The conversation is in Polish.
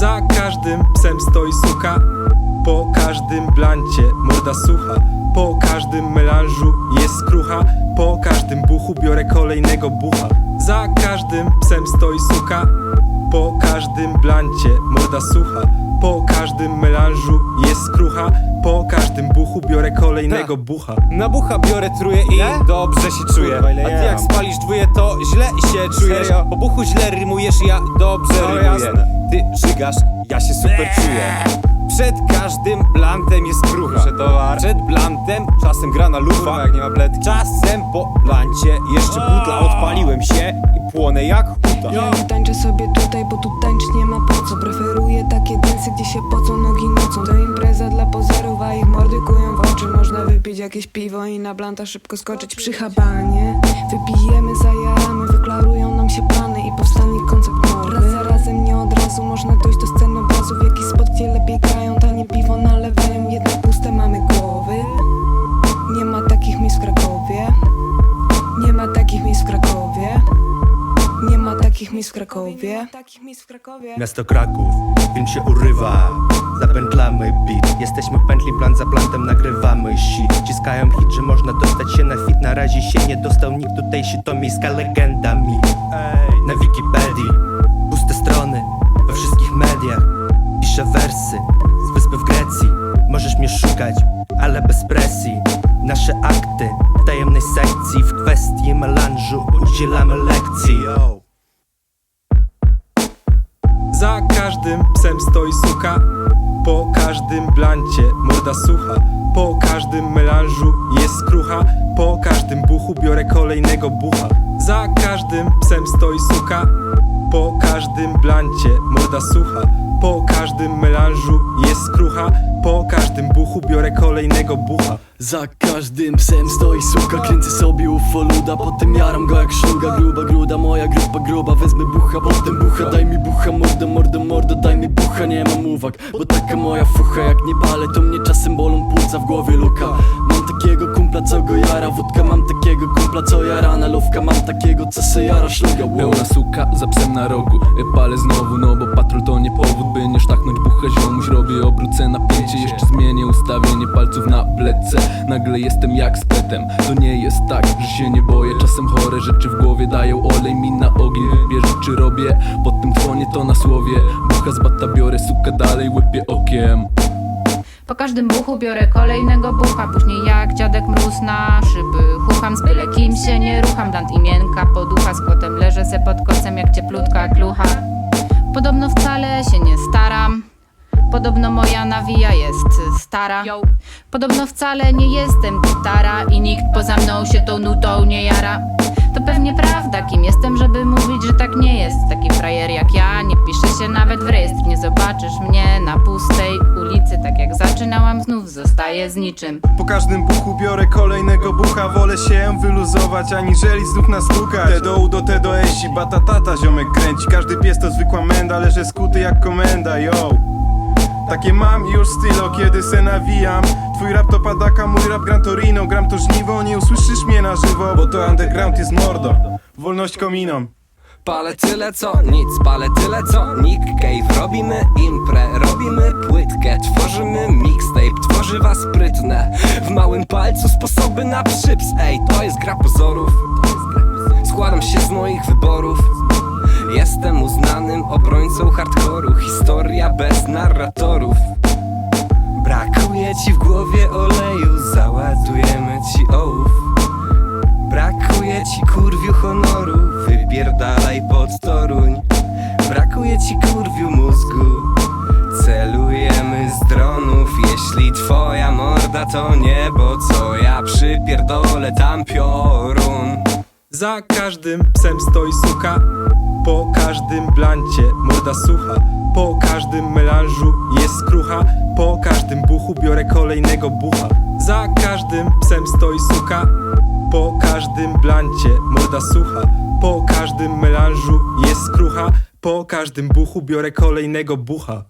Za każdym psem stoi suka Po każdym blancie morda sucha. Po każdym melanżu jest skrucha. Po każdym buchu biorę kolejnego bucha. Za każdym psem stoi suka Po każdym blancie morda sucha. Po każdym melanżu jest skrucha. Po każdym buchu biorę kolejnego bucha. Na bucha biorę truje i dobrze się czuję. A ty ja jak spalisz dwóje to źle się czujesz Serio? Po buchu źle rymujesz, ja dobrze No, rymuję. jasne. Ty żygasz, ja się super czuję. Przed każdym blantem jest krucha. Przed blantem czasem gra na lufa. Kurwa, jak nie ma bledki. Czasem po blancie jeszcze butla odpaliłem się I płonę jak huta. Ja nie tańczę sobie tutaj, bo tu tańczyć nie ma po co. Preferuję takie densy, gdzie się pocą nogi nocą To impreza dla pozerów, a ich mordy kują w oczy. Można wypić jakieś piwo i na blanta szybko skoczyć. Przy habanie Wypijemy, miejsc w Krakowie. Takich miejsc w Krakowie. Miasto Kraków, film się urywa. Zapętlamy beat. Jesteśmy w pętli, plan za plantem nagrywamy shit. Ciskają hit, że można dostać się na fit. Na razie się nie dostał nikt tutejszy To miejska legenda mi. Na Wikipedii Puste strony we wszystkich mediach. Piszę wersy z wyspy w Grecji. Możesz mnie szukać, ale bez presji. Nasze akty w tajemnej sekcji. W kwestii melanżu udzielamy lekcji Za każdym psem stoi suka. Po każdym blancie morda sucha. Po każdym melanżu jest skrucha. Po każdym buchu biorę kolejnego bucha. Za każdym psem stoi suka. Po każdym blancie morda sucha. Po każdym melanżu jest skrucha. Po każdym buchu biorę kolejnego bucha. Za każdym psem stoi suka Kręcę sobie ufoluda Potem jaram go jak szluga Gruba gruda, moja grupa gruba Wezmę bucha, potem bucha. Daj mi bucha, mordo, mordo, mordo Daj mi bucha, nie mam uwag Bo taka moja fucha. Jak nie palę, to mnie czasem bolą płuca W głowie luka. Mam takiego kumpla, co go jara. Wódka, mam takiego kumpla, co jara. Nalówka, mam takiego, co se jara. Szluga, wow. Pełna suka za psem na rogu. E, Palę znowu, no bo patrol to nie powód By nie sztachnąć bucha. Ziomuś Robię obrócę napięcie Jeszcze zmienię ustawienie palców na plecce Nagle jestem jak z petem. To nie jest tak, że się nie boję. Czasem chore rzeczy w głowie dają olej mi na ogień. Wybierz czy robię Potem dzwonię to na słowie. Bucha z bata biorę, suka dalej łypię okiem. Po każdym buchu biorę kolejnego bucha. Później jak dziadek mróz na szyby Chucham z byle kim się nie rucham. Dant imienka, poducha z kotem Leżę se pod kocem jak cieplutka klucha. Podobno wcale się nie staram Podobno moja nawija jest stara. Podobno wcale nie jestem gitara I nikt poza mną się tą nutą nie jara. To pewnie prawda, kim jestem, żeby mówić, że tak nie jest. Taki frajer jak ja, nie pisze się nawet w rejestr. Nie zobaczysz mnie na pustej ulicy. Tak jak zaczynałam, znów zostaję z niczym. Po każdym buchu biorę kolejnego bucha. Wolę się wyluzować, aniżeli znów nastukać Te do U do te do esi, batatata ziomek kręci. Każdy pies to zwykła menda, leżę skuty jak komenda, yo takie mam już stylo, kiedy se nawijam. Twój rap to padaka, mój rap Gran Torino. Gram to żniwo, nie usłyszysz mnie na żywo Bo to underground jest mordo. Wolność kominą. Palę tyle co nic, palę tyle co Nick Cave. Robimy imprę, robimy płytkę Tworzymy mixtape, tworzywa sprytne W małym palcu sposoby na przyps. Ej, to jest gra pozorów. Składam się z moich wyborów Jestem uznanym obrońcą hardkoru Historia bez narratorów. Brakuje ci w głowie oleju Załadujemy ci ołów. Brakuje ci kurwiu honoru Wypierdalaj pod Toruń. Brakuje ci kurwiu mózgu Celujemy z dronów. Jeśli twoja morda to niebo Co ja przypierdolę tam piorun. Za każdym psem stoi suka Po każdym blancie morda sucha Po każdym melanżu jest skrucha Po każdym buchu biorę kolejnego bucha. Za każdym psem stoi suka Po każdym blancie morda sucha Po każdym melanżu jest skrucha Po każdym buchu biorę kolejnego bucha